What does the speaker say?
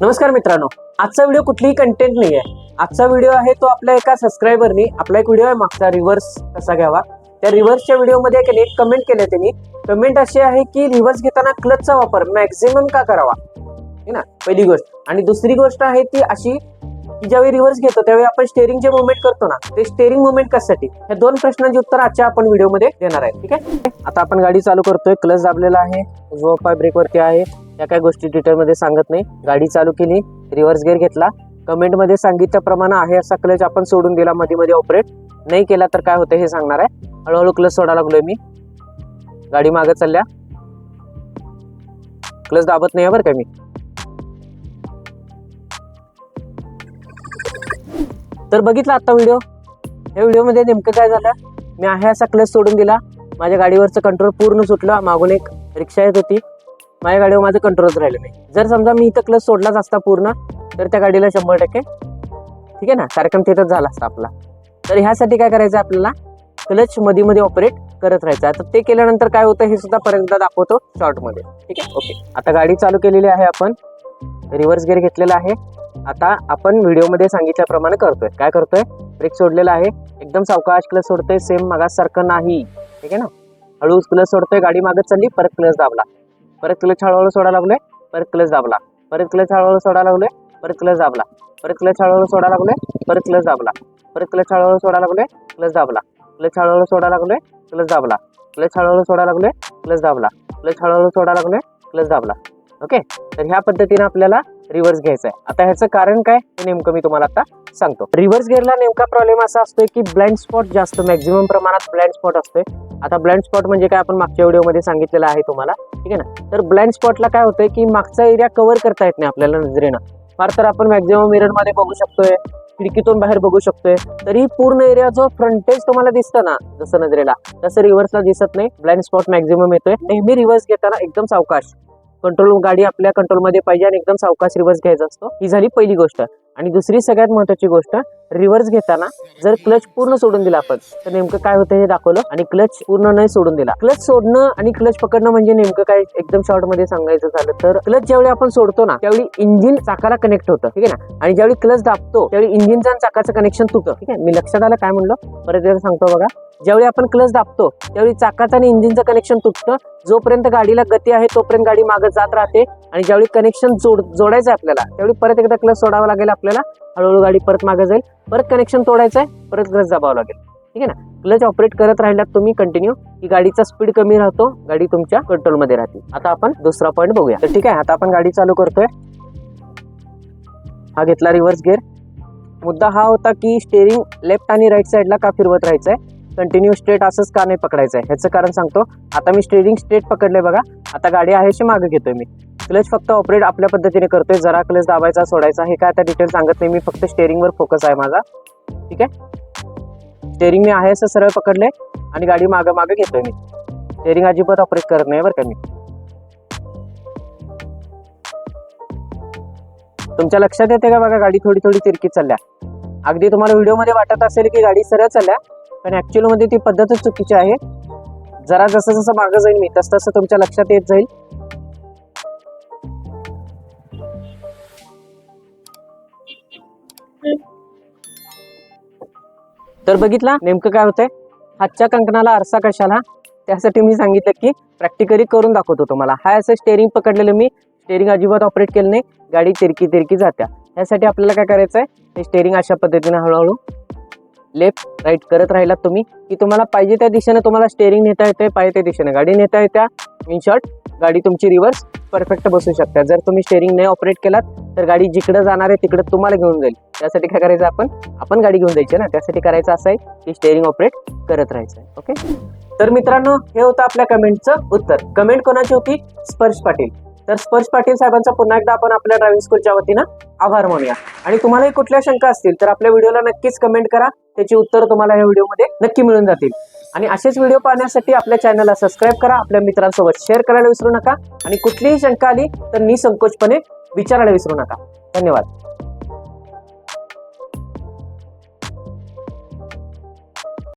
नमस्कार मित्रांनो आजचा व्हिडिओ कुठलीही कंटेंट नाही आहे आजचा व्हिडिओ आहे तो आपल्या एका सबस्क्रायबरनी आपला एक व्हिडिओ आहे मागचा रिव्हर्स कसा घ्यावा. त्या रिव्हर्सच्या व्हिडिओमध्ये एक कमेंट केले त्यांनी. कमेंट अशी आहे की रिव्हर्स घेताना क्लचचा वापर मॅक्झिमम का करावा? है ना पहिली गोष्ट. आणि दुसरी गोष्ट आहे ती अशी की ज्यावेळी रिव्हर्स घेतो त्यावेळी आपण स्टेअरिंगचे मुवमेंट करतो ना ते स्टेअरिंग मुवमेंट कशासाठी? या दोन प्रश्नांची उत्तर आजच्या आपण व्हिडिओमध्ये देणार आहे ठीक आहे? आता आपण गाडी चालू करतोय क्लच दाबलेला आहे जो पाय ब्रेकवरती आहे या काही गोष्टी डिटेलमध्ये सांगत नाही. गाडी चालू केली रिव्हर्स गेअर घेतला. कमेंटमध्ये सांगितल्याप्रमाणे आहे असा क्लच आपण सोडून दिला मध्ये मध्ये ऑपरेट नाही केला तर काय होतं हे सांगणार आहे. हळूहळू क्लच सोडायला लागलोय मी. गाडी मागं चालल्या. क्लच दाबत नाही आहे बरं का मी? तर बघितला आता व्हिडिओ? या व्हिडिओमध्ये नेमकं काय झालं? मी आहे असा क्लच सोडून दिला. माझ्या गाडीवरचं कंट्रोल पूर्ण सुटलं. मागून एक रिक्षा येत होती. माझ्या गाडीवर माझं कंट्रोलच राहिलं नाही. जर समजा मी इथं क्लच सोडलाच असता पूर्ण तर त्या गाडीला शंभर टक्के ठीक आहे ना? कार्यक्रम तिथंच झाला असता आपला. तर ह्यासाठी काय करायचं आपल्याला? क्लच मध्ये मध्ये ऑपरेट करत राहायचं. आता ते केल्यानंतर काय होतं हे सुद्धा परत दाखवतो शॉर्टमध्ये ठीक आहे? ओके आता गाडी चालू केलेली आहे आपण. रिव्हर्स गेअर घेतलेला आहे. आता आपण व्हिडिओमध्ये सांगितल्याप्रमाणे करतोय. काय करतोय? ब्रेक सोडलेला आहे. एकदम सावकाश क्लच सोडतोय. सेम मागासारखं नाही. ठीक आहे ना? हळू क्लच सोडतोय. गाडी मागत चालली. परत क्लच दाबला. परत क्लच हळूहळू सोडा लागलोय. परत क्लच दाबला. परत क्लच हळूहळू सोडा लागलोय. परत क्लच दाबला. परत क्लच हळूहळू सोडा लागलोय. परत क्लच दाबला. परत क्लच हळूहळू सोडा लागलोय. क्लच दाबला. क्लच हळूहळू सोडा लागलोय. क्लच दाबला. क्लच हळूहळू सोडा लागलोय. क्लच दाबला. क्लच हळूहळू सोडा लागलोय. क्लच दाबला. ओके? तर ह्या पद्धतीने आपल्याला रिव्हर्स घ्यायचा आहे आता ह्याचं कारण काय? हे नेमकं मी तुम्हाला आता सांगतो. रिव्हर्स गेअरला नेमका प्रॉब्लेम असा असतोय की ब्लाइंड स्पॉट जास्त मॅक्झिमम प्रमाणात ब्लाइंड स्पॉट असतोय. आता ब्लाइंड स्पॉट म्हणजे काय आपण मागच्या व्हिडिओमध्ये सांगितलेलं आहे तुम्हाला. ठीक आहे ना? तर ब्लाइंड स्पॉटला काय होतंय की मागचा एरिया कव्हर करता येत नाही आपल्याला नजरेनं. फार तर आपण मॅक्झिमम मिररमध्ये बघू शकतोय खिडकीतून बाहेर बघू शकतोय. तरी पूर्ण एरिया जो फ्रंटेज तुम्हाला दिसतं ना जसं नजरेला तसं रिव्हर्सला दिसत नाही. ब्लाइंड स्पॉट मॅक्झिमम येतोय. नेहमी रिव्हर्स घेताना एकदम सावकाश. कंट्रोल गाडी आपल्या कंट्रोलमध्ये पाहिजे आणि एकदम सावकाश रिव्हर्स घ्यायचा असतो. ही झाली पहिली गोष्ट. आणि दुसरी सगळ्यात महत्वाची गोष्ट रिव्हर्स घेताना जर क्लच पूर्ण सोडून दिला आपण तर नेमकं काय होतं हे दाखवलं. आणि क्लच पूर्ण नाही सोडून दिला. क्लच सोडणं आणि क्लच पकडणं म्हणजे नेमकं काय? एकदम शॉर्टमध्ये सांगायचं झालं तर क्लच ज्यावेळी आपण सोडतो ना त्यावेळी इंजिन चाकाला कनेक्ट होतं. ठीक आहे ना? आणि ज्यावेळी क्लच दाबतो त्यावेळी इंजिनचं आणि चाकाचं कनेक्शन तुटतं. ठीक आहे? मी लक्षात आलं काय म्हणलं? परत एकदा सांगतो बघा. ज्यावेळी आपण क्लच दाबतो त्यावेळी चाकाचं आणि इंजिनचं कनेक्शन तुटतं. जोपर्यंत गाडीला गती आहे तोपर्यंत गाडी मागे जात राहते. आणि ज्यावेळी कनेक्शन जोड जोडायचं आहे आपल्याला त्यावेळी परत एकदा क्लच सोडावा लागेल आपल्याला. हळूहळू गाडी परत मागे जाईल. परत कनेक्शन तोडायचं आहे परत क्लच दाबावं लागेल. ठीक आहे ना? क्लच ऑपरेट करत राहिलात तुम्ही कंटिन्यू की गाडीचा स्पीड कमी राहतो गाडी तुमच्या कंट्रोलमध्ये राहते. आता आपण दुसरा पॉईंट बघूया. तर ठीक आहे आता आपण गाडी चालू करतोय. हा घेतला रिव्हर्स गेअर मुद्दा हा होता की स्टेअरिंग लेफ्ट आणि राईट साईडला का फिरवत राहायचं आहे कंटिन्यू स्ट्रेट असंच का नाही पकडायचं आहे ह्याचं कारण सांगतो. आता मी स्टेअरिंग स्ट्रेट पकडले बघा. आता गाडी आहे अशी मागे घेतोय मी. क्लच फक्त ऑपरेट आपल्या पद्धतीने करतोय. जरा क्लच दाबायचा सोडायचा हे काय आता डिटेल सांगत नाही. मी फक्त स्टेरिंगवर फोकस आहे माझा. ठीक आहे? स्टेरिंग मी आहे असं सरळ पकडले आणि गाडी मागं मागं घेतोय मी. स्टेअरिंग अजिबात ऑपरेट करत नाही बरं का मी. तुमच्या लक्षात येते का बघा गाडी थोडी थोडी तिरकी चालल्या? अगदी तुम्हाला व्हिडिओमध्ये वाटत असेल की गाडी सरळ चालल्या. पण ॲक्च्युअलमध्ये ती पद्धतच चुकीची आहे. जरा जसं जसं मागं जाईल मी तसं तसं तुमच्या लक्षात येत जाईल. तर बघितला नेमकं काय होतंय? हातच्या कंकणाला आरसा कशाला? त्यासाठी मी सांगितलं की प्रॅक्टिकली करून दाखवतो तुम्हाला. हाय असं स्टेअरिंग पकडलेलं मी स्टेअरिंग अजिबात ऑपरेट केलं नाही. गाडी तिरकी तिरकी जात्या. यासाठी आपल्याला काय करायचं आहे हे स्टेअरिंग अशा पद्धतीने हळूहळू लेफ्ट राईट करत राहिलात तुम्ही की तुम्हाला पाहिजे त्या दिशेने तुम्हाला स्टेअरिंग नेता येते पाहिजे त्या दिशेने. गाडी नेता येत्या इन शॉर्ट गाडी तुमची रिव्हर्स परफेक्ट बसू शकता जर तुम्ही स्टेअरिंग नाही ऑपरेट केलात तर गाडी जिकडे जाणार आहे तिकडे तुम्हाला घेऊन जाईल. त्यासाठी काय करायचं आपण? आपण गाडी घेऊन जायची ना. त्यासाठी करायचं असं आहे की स्टेअरिंग ऑपरेट करत राहायचं आहे. ओके तर मित्रांनो हे होतं आपल्या कमेंटचं उत्तर. कमेंट कोणाची होती? स्पर्श पाटील. तर स्पर्श पाटील साहेबांचा पुन्हा एकदा आपण आपल्या ड्रायव्हिंग स्कूलच्या वतीनं आभार मानूया. आणि तुम्हालाही कुठल्या शंका असतील तर आपल्या व्हिडिओला नक्कीच कमेंट करा. त्याची उत्तर तुम्हाला या व्हिडिओमध्ये नक्की मिळून जातील. आणि असेच व्हिडिओ पाहण्यासाठी आपल्या चॅनलला सबस्क्राईब करा आपल्या मित्रांसोबत शेअर करायला विसरू नका. आणि कुठलीही शंका आली तर निसंकोचपणे विचारायला विसरू नका. धन्यवाद.